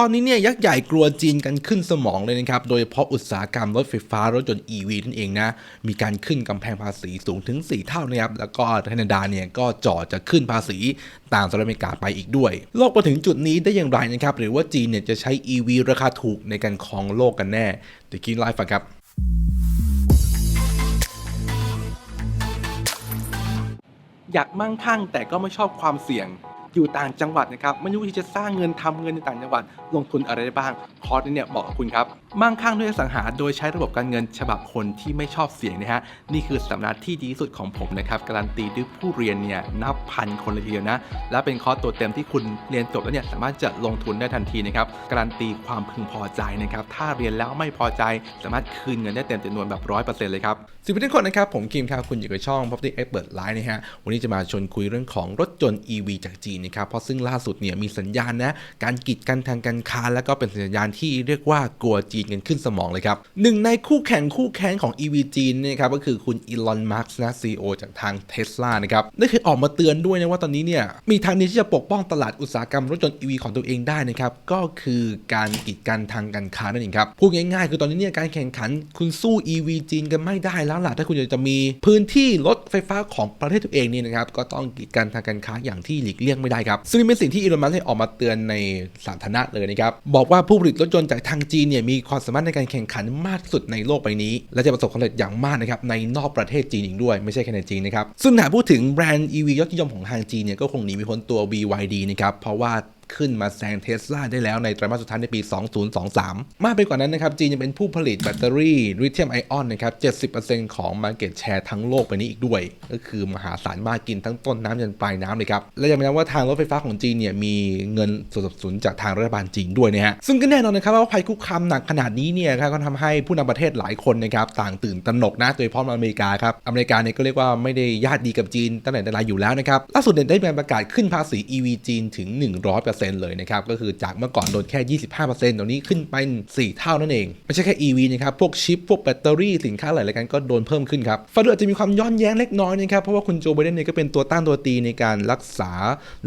ตอนนี้เนี่ยยักษ์ใหญ่กลัวจีนกันขึ้นสมองเลยนะครับ โดยเฉพาะอุตสาหกรรมรถไฟฟ้ารถยนต์ EV นั่นเองนะ มีการขึ้นกำแพงภาษีสูงถึง 4 เท่านะครับ แล้วก็แคนาดาเนี่ยก็จ่อจะขึ้นภาษีตามสหรัฐอเมริกาไปอีกด้วย โลกมาถึงจุดนี้ได้อย่างไรนะครับ หรือว่าจีนเนี่ยจะใช้ EV ราคาถูกในการครองโลกกันแน่เดี๋ยวคิดไลฟ์ครับอยากมั่งคั่งแต่ก็ไม่ชอบความเสี่ยง อยู่ต่างจังหวัดนะครับไม่รู้ที่จะสร้างเงินทำเงินในต่างจังหวัดลงทุนอะไรได้บ้างคอร์สนี้เนี่ยเหมาะกับคุณครับมั่งคั่งด้วยสังหา โดยใช้ระบบการเงินฉบับคนที่ไม่ชอบเสี่ยงนะฮะ นี่คือสำนักที่ดีที่สุดของผมนะครับ การันตีด้วยผู้เรียนเนี่ยนับพันคนเลยทีเดียวนะ และเป็นคอร์สตัวเต็มที่คุณเรียนจบแล้วเนี่ยสามารถจะลงทุนได้ทันทีนะครับ การันตีความพึงพอใจนะครับ ถ้าเรียนแล้วไม่พอใจ สามารถคืนเงินได้เต็มจำนวนแบบร้อยเปอร์เซ็นต์เลยครับสวัสดีทุกคนนะครับผมคิมครับคุณอยู่กับช่อง Property Expert Live นะฮะวันนี้จะมาชวนคุยเรื่องของรถยนต์ EV จากจีนนะครับเพราะซึ่งล่าสุดเนี่ยมีสัญญาณนะการกีดกันทางการค้าแล้วก็เป็นสัญญาณที่เรียกว่ากลัวจีนกันขึ้นสมองเลยครับหนึ่งในคู่แข่งคู่แค้นของ EV จีนเนี่ยครับก็คือคุณอีลอนมัสก์นะ CEO จากทาง Tesla นะครับได้เคยออกมาเตือนด้วยนะว่าตอนนี้เนี่ยมีทางเดียวที่จะปกป้องตลาดอุตสาหกรรมรถยนต์ EV ของตัวเองได้นะครับก็คือการกีดกันทางการค้านั่นเองครับพูดง่ายๆ คือตอนนี้เนี่ยการแข่งขันคุณสู้ EV จีนกันไม่ได้แล้วล่ะถ้าคุณอยากจะมีพื้นที่รถไฟฟ้าของประเทศตัวเองนี่นะครับก็ต้องกีดกันทางการค้าอย่างที่หลีกเลี่ยงไม่ได้ครับซึ่งนี่เป็นสิ่งที่อีลอนมัสก์ได้ออกมาเตือนในสาธารณะเลยนะครับบอกว่าผู้ผลิตรถยนต์จากทางจีนเนี่ยมีความสามารถในการแข่งขันมากสุดในโลกใบนี้ และจะประสบความสำเร็จอย่างมากนะครับในนอกประเทศจีนอีกด้วยไม่ใช่แค่ในจีนนะครับซึ่งหากพูดถึงแบรนด์ EV ยอดนิยมของทางจีนเนี่ยก็คงหนีไม่พ้นตัว BYD นะครับเพราะว่า ขึ้นมาแซงเทสลาได้แล้วในไตรมาสสุดท้ายในปี 2023 มากไปกว่านั้นนะครับจีนยังเป็นผู้ผลิตแบตเตอรี่ลิเธียมไอออนนะครับ 70%ของ Market Share ทั้งโลกไปนี้อีกด้วย ก็คือมหาศาลมากกินทั้งต้นน้ำจนปลายน้ำเลยครับ และยังไม่นับว่าทางรถไฟฟ้าของจีนเนี่ยมีเงินสนับสนุนจากทางรัฐบาลจีนด้วยนะฮะซึ่งก็แน่นอนนะครับว่าภัยคุกคามหนักขนาดนี้เนี่ยครับก็ทำให้ผู้นำประเทศหลายคนนะครับต่างตื่นตระหนกนะโดยเฉพาะอเมริกาครับอเมริกาเนี่ยก็เรียกว่าไม่ได้ญาติดีกับจีนตั้งแต่แต่ไรอยู่แล้วนะครับล่าสุดเนี่ยได้มีการประกาศขึ้นภาษี EV จีนถึง 100%เลยนะครับ ก็คือจากเมื่อก่อนโดนแค่ 25%ตอนนี้ขึ้นไป4เท่านั่นเอง ไม่ใช่แค่ EV นะครับ พวกชิป พวกแบตเตอรี่สินค้าหลายรายการก็โดนเพิ่มขึ้นครับฟังดูอาจจะมีความย้อนแย้งเล็กน้อยนะครับ เพราะว่าคุณโจไบเดนเนี่ยก็เป็นตัวต้านตัวตีในการรักษา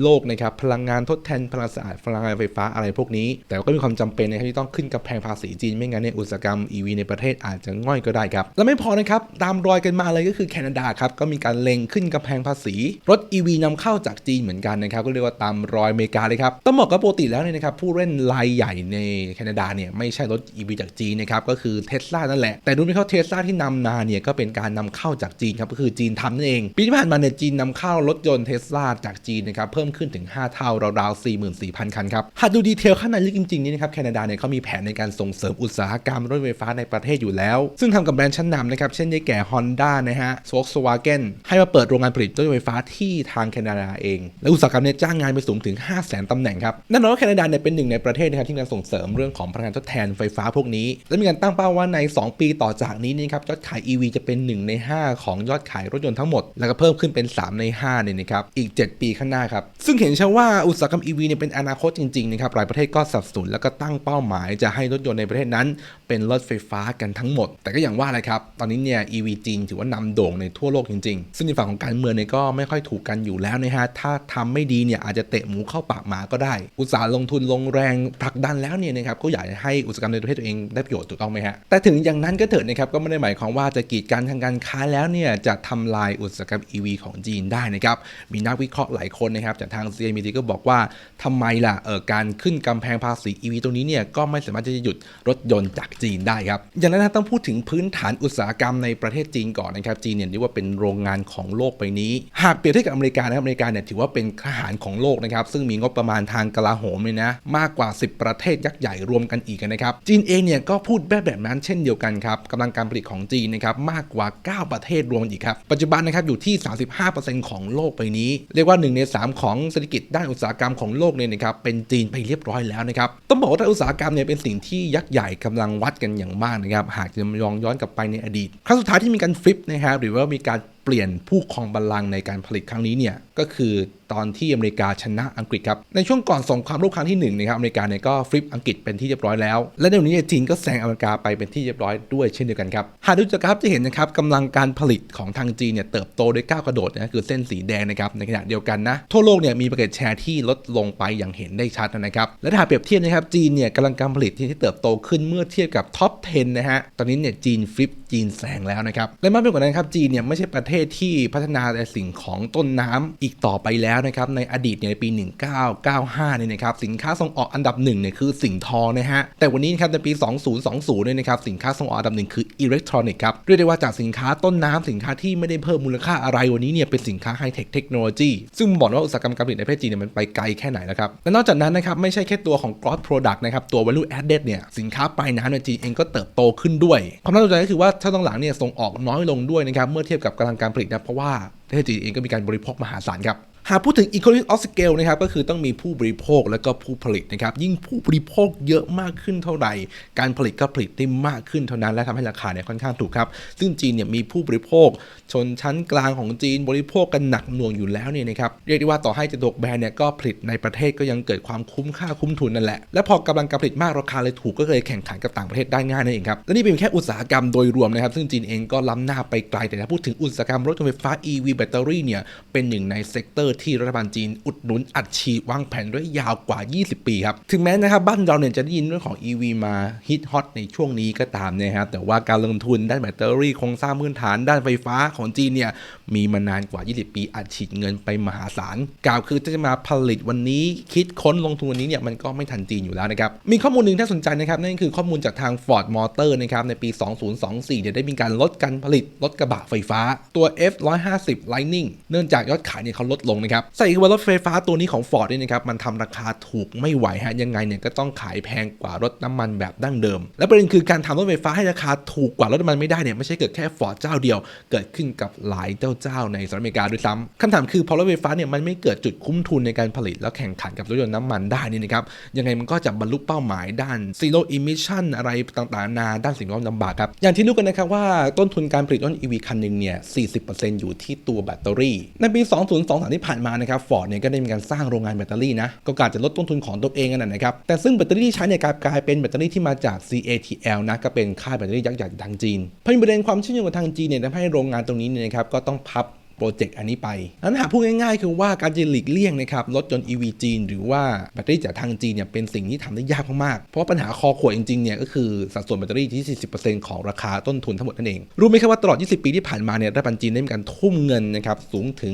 โลกนะครับพลังงานทดแทนพลังสะอาดพลังงานไฟฟ้าอะไรพวกนี้ แต่ก็มีความจำเป็นนะครับที่ต้องขึ้นกำแพงภาษีจีนไม่งั้นเนี่ยอุตสาหกรรม EV ในประเทศอาจจะง่อยก็ได้ครับและไม่พอนะครับตามรอยกันมาเลยก็คือแคนาดาครับก็มีการเล็งขึ้นกำแพงภาษี รถ EV นำเข้าจากจีนเหมือนกันนะครับก็เรียกว่าตามรอยอเมริกาเลยครับต้องบอกว่าปกติแล้วเนี่ยนะครับผู้เล่นรายใหญ่ในแคนาดาเนี่ยไม่ใช่รถ EV จากจีนนะครับก็คือเทสลานั่นแหละแต่ดูไม่เข้าเทสลาที่นำมาเนี่ยก็เป็นการนำเข้าจากจีนครับก็คือจีนทำนั่นเองปีที่ผ่านมาเนี่ยจีนนำเข้ารถยนต์เทสลาจากจีนนะครับเพิ่มขึ้นถึง 5 เท่าราวๆ44,000 คันครับหากดูดีเทลข้างในลึกจริงๆนี่นะครับแคนาดาเนี่ยเขามีแผนในการส่งเสริมอุตสาหกรรมรถไฟฟ้าในประเทศอยู่แล้ว ซึ่งทำกับแบรนด์ชั้นนำนะครับเช่นได้แก่ Honda นะฮะ Volkswagen ให้มาเปิดโรงงานผลิตรถไฟฟ้าที่ทางแคนาดาเอง และอุตสาหกรรมเนี่ยจ้างงานไปสูงถึง 500,000ตำแหน่งครับแน่นอนว่าแคนาดาเนี่ยเป็นหนึ่งในประเทศนะครับที่มีการส่งเสริมเรื่องของพลังงานทดแทนไฟฟ้าพวกนี้ และมีการตั้งเป้าว่าใน 2 ปีต่อจากนี้นี่ครับยอดขาย EV จะเป็น 1 ใน 5 ของยอดขายรถยนต์ทั้งหมด แล้วก็เพิ่มขึ้นเป็น 3 ใน5เนี่ยนะครับอีก 7 ปีข้างหน้าครับซึ่งเห็นชัดว่าอุตสาหกรรม EV เนี่ยเป็นอนาคตจริงๆนะครับหลายประเทศก็สนับสนุนแล้วก็ตั้งเป้าหมายจะให้รถยนต์ในประเทศนั้น เป็นรถไฟฟ้ากันทั้งหมด แต่ก็อย่างว่าแหละครับตอนนี้เนี่ย EV จีนถือว่านำโด่งในทั่วโลกจริงๆ ซึ่งในฝั่งของการเมืองเนี่ยก็ไม่ค่อยถูกกันอยู่แล้วนะฮะถ้าทำไม่ดีเนี่ยอาจจะเตะหมูเข้าปากหมาก็ได้ อุตสาห์ลงทุนลงแรงผลักดันแล้วเนี่ยนะครับก็อยากให้อุตสาหกรรมในประเทศตัวเองได้ประโยชน์ถูกต้องไหมฮะแต่ถึงอย่างนั้นก็เถิดนะครับก็ไม่ได้หมายความว่าจะกีดกันทางการค้าแล้วเนี่ยจะทำลายอุตสาหกรรม EV ของจีนได้นะครับมีนักวิเคราะห์หลายคนนะครับจากทาง CMT ก็บอกว่าทำไมล่ะเออการขึ้นกำแพงภาษี EV ตรงนี้เนี่ยก็ไม่สามารถจะหยุดรถยนต์จากจีนได้ครับอย่างนั้นต้องพูดถึงพื้นฐานอุตสาหกรรมในประเทศจีนก่อนนะครับจีนเนี่ยเรียกว่าเป็นโรงงานของโลกใบนี้ หากเปรียบเทียบกับอเมริกานะครับอเมริกาเนี่ยถือว่าเป็นทหารของโลกนะครับซึ่งมีงบประมาณทางกลาโหมเลยนะ มากกว่า 10 ประเทศยักษ์ใหญ่รวมกันอีกนะครับ จีนเองเนี่ยก็พูดแบบแบบนั้นเช่นเดียวกันครับกำลังการผลิตของจีนนะครับมากกว่า 9 ประเทศรวมอีกครับ ปัจจุบันนะครับอยู่ที่ 35%ของโลกใบนี้ เรียกว่า 1 ใน 3 ของเศรษฐกิจด้านอุตสาหกรรมของโลกเนี่ยนะครับเป็นจีนไปเรียบร้อยแล้วนะครับต้องบอกว่าอุตสาหกรรมเนี่ยเป็นสิ่งที่ยักษ์ใหญ่กำลังวัดกันอย่างมากนะครับหากจะมองย้อนกลับไปในอดีตครั้งสุดท้ายที่มีการฟลิปนะครับหรือว่ามีการเปลี่ยนผู้ครองบัลลังก์ในการผลิตครั้งนี้เนี่ยก็คือ ตอนที่อเมริกาชนะอังกฤษครับ ในช่วงก่อนสงครามโลกครั้งที่หนึ่งนะครับอเมริกาเนี่ยก็ฟลิปอังกฤษเป็นที่เรียบร้อยแล้ว และในวันนี้จีนก็แซงอเมริกาไปเป็นที่เรียบร้อยด้วยเช่นเดียวกันครับ หากดูจากกราฟจะเห็นนะครับกำลังการผลิตของทางจีนเนี่ยเติบโตด้วยก้าวกระโดดนะคือเส้นสีแดงนะครับในขณะเดียวกันนะทั่วโลกเนี่ยมี market share ที่ลดลงไปอย่างเห็นได้ชัดนะครับและถ้าเปรียบเทียบนะครับจีนเนี่ยกำลังการผลิตที่เติบโตขึ้นเมื่อเทียบกับท็อป 10 นะฮะตอนนี้เนี่ยจีนฟลิปจีนแซงแล้วนะครับและมากไปกว่านั้นครับจีนเนี่ยไม่ใช่ประเทศที่พัฒนาแต่สิ่งของต้นน้ำอีกต่อไปแล้วนะครับในอดีตในปี 1995เนี่ยนะครับสินค้าส่งออกอันดับหนึ่งเนี่ยคือสิ่งทอนะฮะแต่วันนี้นครับในปี 2020เนี่ยนะครับสินค้าส่งออกอันดับหนึ่งคืออิเล็กทรอนิกส์ครับเรียกได้ว่าจากสินค้าต้นน้ำสินค้าที่ไม่ได้เพิ่มมูลค่าอะไรวันนี้เนี่ยเป็นสินค้าไฮเทคเทคโนโลยีซึ่งบอกว่าอุตสาหกรรมการผลิตในประเทศจีนเนี่ยมันไปไกลแค่ไหนแล้วครับและนอกจากนั้นนะครับไม่ใช่แค่ตัวของ gross product นะครับตัว value added เนี่ยสินค้าปลายน้ำในจีนเองก็เติบโตขึ้นด้วย ความน่าสนใจก็คือว่าช่วงหลังเนี่ยส่งออกน้อยลงด้วยนะครับเมื่อเทียบกับกำลังการผลิตนะเพราะว่าประเทศจีนเองก็มีการบริโภคมหาศาลครับ หากพูดถึง economy of scale นะครับก็คือต้องมีผู้บริโภคและก็ผู้ผลิตนะครับยิ่งผู้บริโภคเยอะมากขึ้นเท่าไหร่ การผลิตก็ผลิตได้มากขึ้นเท่านั้นและทำให้ราคาเนี่ยค่อนข้างถูกครับ ซึ่งจีนเนี่ยมีผู้บริโภค ชนชั้นกลางของจีนบริโภคกันหนักหน่วงอยู่แล้วเนี่ยนะครับเรียกได้ว่าต่อให้จะตกแบรนด์เนี่ยก็ผลิตในประเทศก็ยังเกิดความคุ้มค่าคุ้มทุนนั่นแหละและพอกำลังการผลิตมากราคาเลยถูกก็เลยแข่งขันกับต่างประเทศได้ง่ายนั่นเองครับและนี่เป็นแค่อุตสาหกรรมโดยรวมนะครับซึ่งจีนเองก็ล้ำหน้าไปไกลแต่ถ้าพูดถึงอุตสาหกรรมรถยนต์ไฟฟ้า EV แบตเตอรี่เนี่ยเป็นหนึ่งในเซกเตอร์ที่รัฐบาลจีนอุดหนุนอัดฉีดวางแผนระยะยาวกว่า 20 ปีครับ ถึงแม้นะครับบ้านเราเนี่ยจะได้ยินเรื่องของ EV มาฮิตฮอตในช่วงนี้ก็ตามนะครับ แต่ว่าการลงทุนด้านแบตเตอรี่โครงสร้างพื้นฐานด้านไฟฟ้าของจีนเนี่ยมีมานานกว่า 20 ปีอัดฉีดเงินไปมหาศาล กล่าวคือจะมาผลิตวันนี้คิดค้นลงทุนวันนี้เนี่ยมันก็ไม่ทันจีนอยู่แล้วนะครับ มีข้อมูลหนึ่งที่สนใจนะครับนั่นคือข้อมูลจากทาง Ford Motor นะครับในปี 2024เนี่ยได้มีการลดการผลิตรถกระบะไฟฟ้าตัว F150 Lightning เนื่องจากยอดขายเนี่ยเขาลดลงนะครับใส่คือว่ารถไฟฟ้าตัวนี้ของ Ford เนี่ยนะครับมันทำราคาถูกไม่ไหวฮะยังไงเนี่ยก็ต้องขายแพงกว่ารถน้ำมันแบบดั้งเดิม และประเด็นคือการทำรถไฟฟ้าให้ราคาถูกกว่ารถน้ำมันไม่ได้เนี่ยไม่ใช่เกิดแค่ Ford เจ้าเดียว เกิดขึ้นกับหลายเจ้าเจ้าในสหรัฐอเมริกาด้วยซ้ำคำถามคือพอรถไฟฟ้าเนี่ยมันไม่เกิดจุดคุ้มทุนในการผลิตแล้วแข่งขันกับรถยนต์น้ำมันได้นี่นะครับยังไงมันก็จะบรรลุเป้าหมายด้าน zero emission อะไรต่างๆนานาด้านสิ่งแวดล้อมลำบากครับอย่างที่รู้กันนะครับว่าต้นทุนการผลิตรถ EV คันหนึ่งเนี่ย40%อยู่ที่ตัวแบตเตอรี่ในปี 2023ที่ผ่านมานะครับฟอร์ดเนี่ยก็ได้มีการสร้างโรงงานแบตเตอรี่นะก็กาจะลดต้นทุนของตัวเองกันนะครับแต่ซึ่งแบตเตอรี่ที่ใช้ในการกลายเป็นแบตเตอรี่ที่มาจาก CATL นะก็เป็นค่ายแบตเตอรี่ยักษ์ใหญ่ทางจีนเพราะมีประเด็นความเชื่อมโยงกับทางจีนเนี่ยทำให้โรงงานตรงนี้เนี่ยนะครับก็ต้องพับ โปรเจกต์อันนี้ไปนั้นหากพูดง่ายๆ คือว่าการจะหลีกเลี่ยงนะครับรถยนต์ EV จีน หรือว่าแบตเตอรี่จากทางจีนเนี่ยเป็นสิ่งที่ทำได้ยากมากๆ เพราะว่าปัญหาคอขวดจริงๆเนี่ยก็คือสัดส่วนแบตเตอรี่ที่ 40%ของราคาต้นทุนทั้งหมดนั่นเอง รู้ไหมครับว่าตลอด 20 ปีที่ผ่านมาเนี่ยรัฐบาลจีนได้มีการทุ่มเงินนะครับสูงถึง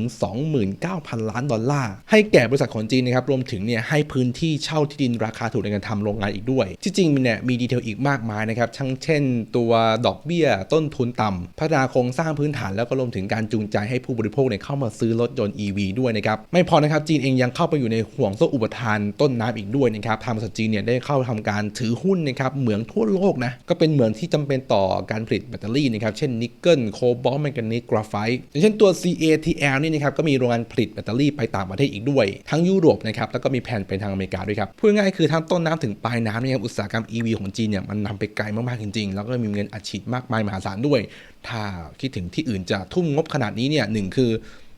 29,000 ล้านดอลลาร์ให้แก่บริษัทของจีนนะครับรวมถึงเนี่ยให้พื้นที่เช่าที่ดินราคาถูกในการทำโรงงานอีกด้วย ที่จริงเนี่ยมีดีเทลอีกมากมายนะครับทั้งเช่น ตัวดอกเบี้ยต้นทุนต่ำพัฒนาโครงสร้างพื้นฐานแล้วก็รวมถึงการจูงใจให้ผู้บริโภคเนี่ยเข้ามาซื้อรถยนต์ EV ด้วยนะครับไม่พอนะครับจีนเองยังเข้าไปอยู่ในห่วงโซ่อุปทานต้นน้ำอีกด้วยนะครับทางบริษัทจีนเนี่ยได้เข้าทำการถือหุ้นนะครับเหมืองทั่วโลกนะก็เป็นเหมืองที่จำเป็นต่อการผลิตแบตเตอรี่นะครับเช่นนิกเกิลโคบอลต์แมงกานีสกราไฟต์อย่างเช่นตัว CATL นี่นะครับก็มีโรงงานผลิตแบตเตอรี่ไปต่างประเทศอีกด้วย ทั้งยุโรปนะครับแล้วก็มีแผนไปทางอเมริกาด้วยครับพูดง่ายๆคือทั้งต้นน้ำถึงปลายน้ำเนี่ยอุตสาหกรรม EV ของจีนเนี่ยมันนำไปไกลมากๆจริงๆ แล้วก็มีเงินอัดฉีดมากมายมหาศาลด้วย ถ้าคิดถึงที่อื่นจะทุ่มงบขนาดนี้เนี่ยหนึ่งคือ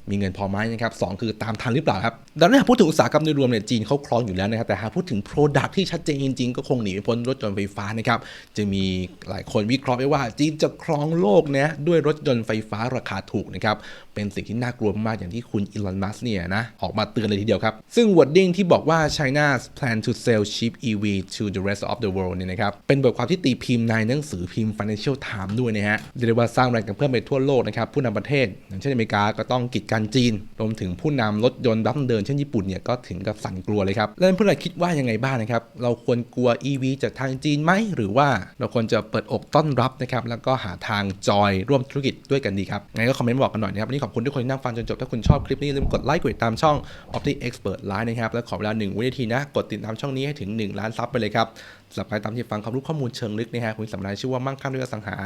มีเงินพอไหมนะครับสคือตามทันหรือเปล่าครับ ดังนั้นหากพูดถึงอุตสาหกรรมโดยรวมเนี่ยจีนเขาครองอยู่แล้วนะครับแต่หากพูดถึง Product ที่ชัดเจนจริงๆ ก็คงหนีไม่พ้นรถยนต์ไฟฟ้านะครับจะมีหลายคนวิเคราะห์ไว้ว่า จีนจะครองโลกนะด้วยรถยนต์ไฟฟ้าราคาถูกนะครับเป็นสิ่งที่น่ากลัวมากอย่างที่คุณอีลอนมัสเนี่ยนะออกมาเตือนเลยทีเดียวครับ ซึ่ง wording ที่บอกว่า China's plan to sell cheap EV to the rest of the world เนี่ยนะครับเป็นบทความที่ตีพิมพ์ในหนังสือพิมพ์ Financial Times ด้วยนะฮะเรียกว่าสร้างแรงกระเพื่อมไปทั่วโลกนะครับผู้นำประเทศอย่างเช่นอเมริกาก็ต้องกีดกันจีนรวมถึงผู้นำรถยนต์ดั้งเดิมช่นญี่ปุ่นเนี่ยก็ถึงกับสั่นกลัวเลยครับแล้วเพื่อนๆคิดว่ายังไงบ้างนะครับ เราควรกลัว EV จากทางจีนไหมหรือว่าเราควรจะเปิดอกต้อนรับนะครับแล้วก็หาทางจอยร่วมธุรกิจด้วยกันดีครับไงก็คอมเมนต์บอกกันหน่อยนะครับวันนี้ขอบคุณทุกคนที่นั่งฟังจนจบถ้าคุณชอบคลิปนี้ลืมกดไลค์กดติดตามช่อง Opti Expert Line นะครับและขอเวลา1วินาทีนะกดติดตามช่องนี้ให้ถึง 1 ล้านซับไปเลยครับสำหรับใครตามที่ฟังความรู้ข้อมูลเชิงลึกนะฮะคุณสำนักชื่อว่ามั่งคั่งด้วยอสังหา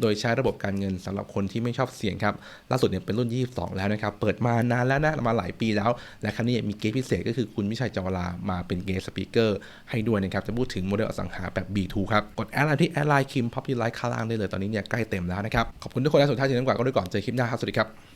โดยใช้ระบบการเงินสำหรับคนที่ไม่ชอบเสี่ยงครับล่าสุดเนี่ยเป็นรุ่น 22 แล้วนะครับเปิดมานานแล้วนะมาหลายปีแล้วและครั้งนี้มีเกสพิเศษก็คือคุณมิชัยจวรามาเป็นเกสสปีเกอร์ให้ด้วยนะครับ จะพูดถึงโมเดลอสังหาแบบ B2 ครับ กดแอดไลน์ที่แอดไลน์คิมพับยูไลน์ข้างล่างได้เลยตอนนี้เนี่ยใกล้เต็มแล้วนะครับ ขอบคุณทุกคนและสุดท้ายที่นั่นกว่าก็ด้วยก่อนเจอคลิปหน้าครับสวัสดีครับ